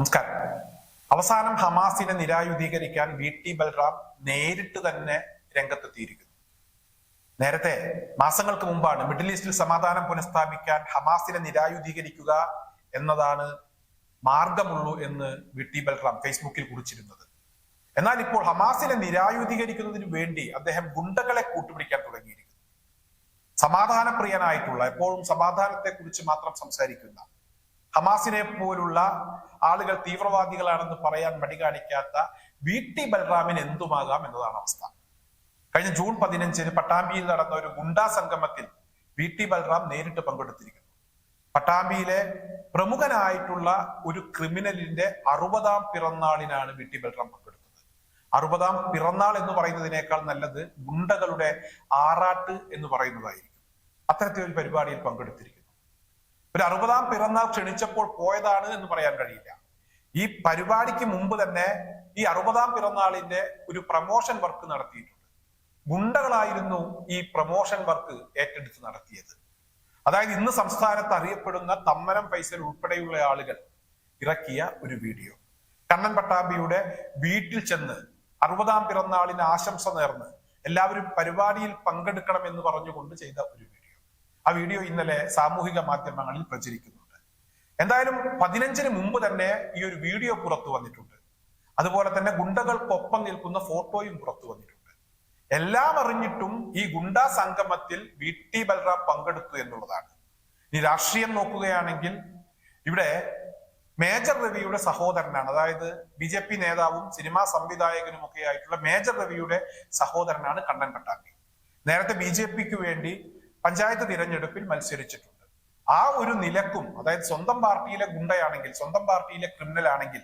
നമസ്കാരം. അവസാനം ഹമാസിനെ നിരായുധീകരിക്കാൻ വി ടി ബൽറാം നേരിട്ട് തന്നെ രംഗത്തെത്തിയിരിക്കുന്നു. നേരത്തെ മാസങ്ങൾക്ക് മുമ്പാണ് മിഡിൽ ഈസ്റ്റിൽ സമാധാനം പുനഃസ്ഥാപിക്കാൻ ഹമാസിനെ നിരായുധീകരിക്കുക എന്നതാണ് മാർഗമുള്ളൂ എന്ന് വി ടി ബൽറാം ഫേസ്ബുക്കിൽ കുറിച്ചിരുന്നത്. എന്നാൽ ഇപ്പോൾ ഹമാസിനെ നിരായുധീകരിക്കുന്നതിന് വേണ്ടി അദ്ദേഹം ഗുണ്ടകളെ കൂട്ടുപിടിക്കാൻ തുടങ്ങിയിരിക്കുന്നു. സമാധാനപ്രിയനായിട്ടുള്ള എപ്പോഴും സമാധാനത്തെ കുറിച്ച് മാത്രം സംസാരിക്കുന്ന ഹമാസിനെ പോലുള്ള ആളുകൾ തീവ്രവാദികളാണെന്ന് പറയാൻ മടി കാണിക്കാത്ത വി ടി ബൽറാമിന് എന്തുമാകാം എന്നതാണ് അവസ്ഥ. കഴിഞ്ഞ ജൂൺ പതിനഞ്ചിന് പട്ടാമ്പിയിൽ നടന്ന ഒരു ഗുണ്ടാ സംഗമത്തിൽ വി ടി ബൽറാം നേരിട്ട് പങ്കെടുത്തിരിക്കുന്നു. പട്ടാമ്പിയിലെ പ്രമുഖനായിട്ടുള്ള ഒരു ക്രിമിനലിന്റെ അറുപതാം പിറന്നാളിനാണ് വി ടി ബൽറാം പങ്കെടുത്തത്. അറുപതാം പിറന്നാൾ എന്ന് പറയുന്നതിനേക്കാൾ നല്ലത് ഗുണ്ടകളുടെ ആറാട്ട് എന്ന് പറയുന്നതായിരിക്കും. അത്തരത്തിലൊരു പരിപാടിയിൽ പങ്കെടുത്തിരിക്കുന്നു. ഒരു അറുപതാം പിറന്നാൾ ക്ഷണിച്ചപ്പോൾ പോയതാണ് എന്ന് പറയാൻ കഴിയില്ല. ഈ പരിപാടിക്ക് മുമ്പ് തന്നെ ഈ അറുപതാം പിറന്നാളിന്റെ ഒരു പ്രമോഷൻ വർക്ക് നടത്തിയിട്ടുണ്ട്. ഗുണ്ടകളായിരുന്നു ഈ പ്രമോഷൻ വർക്ക് ഏറ്റെടുത്ത് നടത്തിയത്. അതായത് ഇന്ന് സംസ്ഥാനത്ത് അറിയപ്പെടുന്ന തമ്മനം ഫൈസൽ ഉൾപ്പെടെയുള്ള ആളുകൾ ഇറക്കിയ ഒരു വീഡിയോ. കണ്ണൻ പട്ടാമ്പിയുടെ വീട്ടിൽ ചെന്ന് അറുപതാം പിറന്നാളിന് ആശംസ നേർന്ന് എല്ലാവരും പരിപാടിയിൽ പങ്കെടുക്കണം എന്ന് പറഞ്ഞുകൊണ്ട് ചെയ്ത ഒരു ആ വീഡിയോ ഇന്നലെ സാമൂഹിക മാധ്യമങ്ങളിൽ പ്രചരിക്കുന്നുണ്ട്. എന്തായാലും പതിനഞ്ചിന് മുമ്പ് തന്നെ ഈ ഒരു വീഡിയോ പുറത്തു വന്നിട്ടുണ്ട്. അതുപോലെ തന്നെ ഗുണ്ടകൾക്കൊപ്പം നിൽക്കുന്ന ഫോട്ടോയും പുറത്തു വന്നിട്ടുണ്ട്. എല്ലാം അറിഞ്ഞിട്ടും ഈ ഗുണ്ടാ സംഗമത്തിൽ വി ടി ബൽറാം പങ്കെടുത്തു എന്നുള്ളതാണ്. ഇനി രാഷ്ട്രീയം നോക്കുകയാണെങ്കിൽ ഇവിടെ മേജർ രവിയുടെ സഹോദരനാണ് അതായത് ബി ജെ പി നേതാവും സിനിമാ സംവിധായകനും ഒക്കെ ആയിട്ടുള്ള മേജർ രവിയുടെ സഹോദരനാണ് കണ്ണൻ പട്ടാമ്പി. നേരത്തെ ബി ജെ പിക്ക് വേണ്ടി പഞ്ചായത്ത് തിരഞ്ഞെടുപ്പിൽ മത്സരിച്ചിട്ടുണ്ട്. ആ ഒരു നിലക്കും അതായത് സ്വന്തം പാർട്ടിയിലെ ഗുണ്ടയാണെങ്കിൽ സ്വന്തം പാർട്ടിയിലെ ക്രിമിനൽ ആണെങ്കിൽ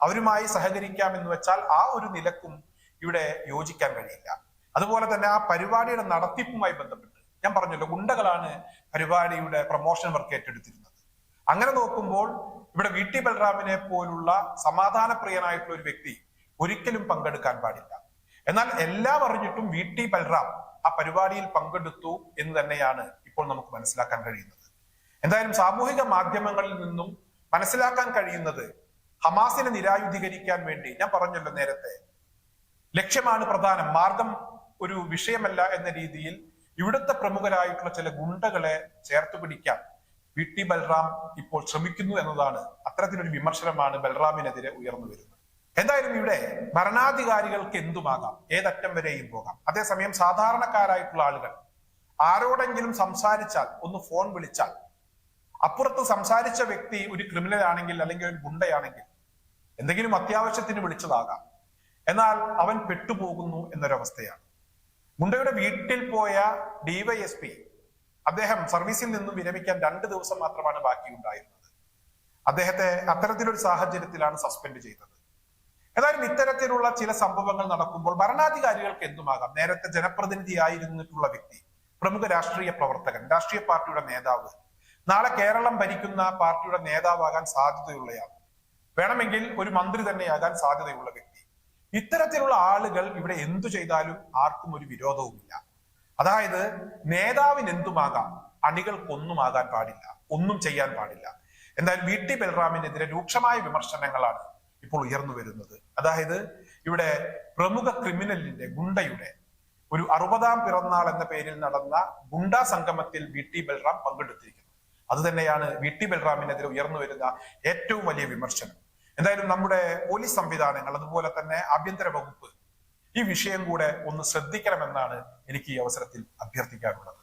അവരുമായി സഹകരിക്കാം എന്ന് വെച്ചാൽ ആ ഒരു നിലക്കും ഇവിടെ യോജിക്കാൻ കഴിയില്ല. അതുപോലെ തന്നെ ആ പരിപാടിയുടെ നടത്തിപ്പുമായി ബന്ധപ്പെട്ട് ഞാൻ പറഞ്ഞല്ലോ ഗുണ്ടകളാണ് പരിപാടിയുടെ പ്രൊമോഷൻ വർക്ക് ഏറ്റെടുത്തിരുന്നത്. അങ്ങനെ നോക്കുമ്പോൾ ഇവിടെ വി ടി ബലറാമിനെ പോലുള്ള സമാധാനപ്രിയനായിട്ടുള്ള ഒരു വ്യക്തി ഒരിക്കലും പങ്കെടുക്കാൻ പാടില്ല. എന്നാൽ എല്ലാം അറിഞ്ഞിട്ടും വി ടി ബൽറാം ആ പരിപാടിയിൽ പങ്കെടുത്തു എന്ന് തന്നെയാണ് ഇപ്പോൾ നമുക്ക് മനസ്സിലാക്കാൻ കഴിയുന്നത്. എന്തായാലും സാമൂഹിക മാധ്യമങ്ങളിൽ നിന്നും മനസ്സിലാക്കാൻ കഴിയുന്നത് ഹമാസിനെ നിരായുധീകരിക്കാൻ വേണ്ടി ഞാൻ പറഞ്ഞല്ലോ നേരത്തെ ലക്ഷ്യമാണ് പ്രധാനം. മാർഗം ഒരു വിഷയമല്ല എന്ന രീതിയിൽ ഇവിടുത്തെ പ്രമുഖരായിട്ടുള്ള ചില ഗുണ്ടകളെ ചേർത്ത് പിടിക്കാൻ വി ടി ബൽറാം ഇപ്പോൾ ശ്രമിക്കുന്നു എന്നതാണ് അത്തരത്തിലൊരു വിമർശനമാണ് ബൽറാമിനെതിരെ ഉയർന്നു വരുന്നത്. എന്തായാലും ഇവിടെ ഭരണാധികാരികൾക്ക് എന്തുമാകാം? ഏതറ്റം വരെയും പോകാം. അതേസമയം സാധാരണക്കാരായിട്ടുള്ള ആളുകൾ ആരോടെങ്കിലും സംസാരിച്ചാൽ ഒന്ന് ഫോൺ വിളിച്ചാൽ അപ്പുറത്ത് സംസാരിച്ച വ്യക്തി ഒരു ക്രിമിനൽ ആണെങ്കിൽ അല്ലെങ്കിൽ ഒരു ഗുണ്ടയാണെങ്കിൽ എന്തെങ്കിലും അത്യാവശ്യത്തിന് വിളിച്ചതാകാം. എന്നാൽ അവൻ പെട്ടുപോകുന്നു എന്നൊരവസ്ഥയാണ്. ഗുണ്ടയുടെ വീട്ടിൽ പോയ ഡിവൈഎസ്പി അദ്ദേഹം സർവീസിൽ നിന്നും വിരമിക്കാൻ രണ്ട് ദിവസം മാത്രമാണ് ബാക്കിയുണ്ടായിരുന്നത്. അദ്ദേഹത്തെ അത്തരത്തിലൊരു സാഹചര്യത്തിലാണ് സസ്പെൻഡ് ചെയ്തത്. ഏതായാലും ഇത്തരത്തിലുള്ള ചില സംഭവങ്ങൾ നടക്കുമ്പോൾ ഭരണാധികാരികൾക്ക് എന്തുമാകാം? നേരത്തെ ജനപ്രതിനിധിയായിരുന്നിട്ടുള്ള വ്യക്തി പ്രമുഖ രാഷ്ട്രീയ പ്രവർത്തകൻ രാഷ്ട്രീയ പാർട്ടിയുടെ നേതാവ്. നാളെ കേരളം ഭരിക്കുന്ന പാർട്ടിയുടെ നേതാവാകാൻ സാധ്യതയുള്ളയാൾ. വേണമെങ്കിൽ ഒരു മന്ത്രി തന്നെയാകാൻ സാധ്യതയുള്ള വ്യക്തി. ഇത്തരത്തിലുള്ള ആളുകൾ ഇവിടെ എന്തു ചെയ്താലും ആർക്കും ഒരു വിരോധവുമില്ല. അതായത് നേതാവിന് എന്തുമാകാം? അണികൾക്കൊന്നുമാകാൻ പാടില്ല. ഒന്നും ചെയ്യാൻ പാടില്ല. എന്നാൽ വി ടി ബൽറാമിനെതിരെ രൂക്ഷമായ വിമർശനങ്ങളാണ് ഇപ്പോൾ ഉയർന്നു വരുന്നത്. അതായത് ഇവിടെ പ്രമുഖ ക്രിമിനലിന്റെ ഗുണ്ടയുടെ ഒരു അറുപതാം പിറന്നാൾ എന്ന പേരിൽ നടന്ന ഗുണ്ടാ സംഗമത്തിൽ വി ടി ബൽറാം പങ്കെടുത്തിരിക്കുന്നു. അത് തന്നെയാണ് വി ടി ബൽറാമിനെതിരെ ഉയർന്നു വരുന്ന ഏറ്റവും വലിയ വിമർശനം. എന്തായാലും നമ്മുടെ പോലീസ് സംവിധാനങ്ങൾ അതുപോലെ തന്നെ ആഭ്യന്തര വകുപ്പ് ഈ വിഷയം കൂടെ ഒന്ന് ശ്രദ്ധിക്കണമെന്നാണ് എനിക്ക് ഈ അവസരത്തിൽ അഭ്യർത്ഥിക്കാനുള്ളത്.